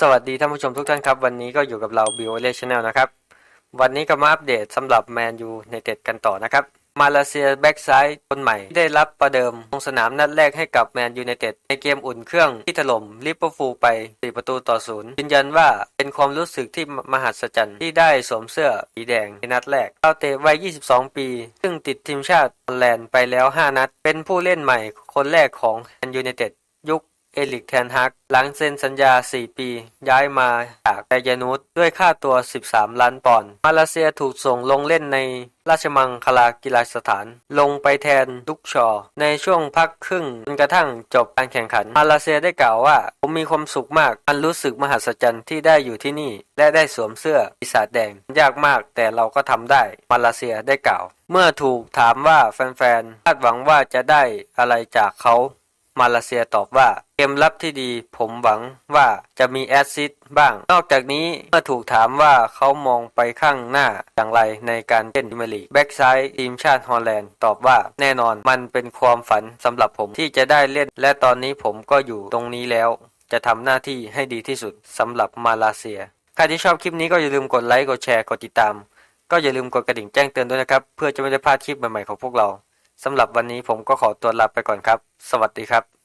สวัสดีท่านผู้ชมทุกท่านครับ วันนี้ก็อยู่กับเราบิวเลชแนลนะครับ วันนี้ก็มาอัปเดตสำหรับแมนยูในเต็ดกันต่อนะครับ มาเลเซียแบ็กซ้ายคนใหม่ที่ได้รับประเดิมลงสนามนัดแรกให้กับแมนยูในเต็ดในเกมอุ่นเครื่องที่ถล่มลิเวอร์พูลไป 4 ประตูต่อศูนย์ยืนยันว่าเป็นความรู้สึกที่มหัศจรรย์ที่ได้สวมเสื้อสีแดงในนัดแรกเขาเตะวัย 22 ปี ซึ่งติดทีมชาติฮอลแลนด์ไปแล้ว 5 นัด เป็นผู้เล่นใหม่คนแรกของแมนยูในเต็ดยุค เอลิกแทนฮัก หลังเซ็นสัญญา 4 ปี ย้ายมาจากไดยานุสด้วยค่าตัว 13 ล้านปอนด์มาเลเซียถูกส่งลงเล่นในราชมังคลากีฬาสถาน ลงไปแทนดุกชอ ในช่วงพักครึ่งจนกระทั่งจบการแข่งขัน มาเลเซียได้กล่าวว่า ผมมีความสุขมากมันรู้สึกมหัศจรรย์ที่ได้อยู่ที่นี่ และได้สวมเสื้อปีศาจแดง ยากมากแต่เราก็ทำได้ มาเลเซียได้กล่าว เมื่อถูกถามว่าแฟนๆคาดหวังว่าจะได้อะไรจากเขา มาเลเซียตอบว่า มรับที่ดี ผมหวังว่าจะมีแอซิสต์บ้าง นอกจากนี้เมื่อถูกถามว่าเขามองไปข้างหน้าอย่างไรในการเล่นพรีเมียร์ลีกแบ็กซ้ายทีมชาติฮอลแลนด์ตอบว่าแน่นอนมันเป็นความฝันสำหรับผมที่จะได้เล่น และตอนนี้ผมก็อยู่ตรงนี้แล้ว จะทำหน้าที่ให้ดีที่สุดสำหรับมาเลเซียใครที่ชอบคลิปนี้ก็อย่าลืมกดไลค์กดแชร์กดติดตาม ก็อย่าลืมกดกระดิ่งแจ้งเตือนด้วยนะครับ เพื่อจะไม่ได้พลาดคลิปใหม่ๆของพวกเราสำหรับวันนี้ผมก็ขอตัวลาไปก่อนครับ สวัสดีครับ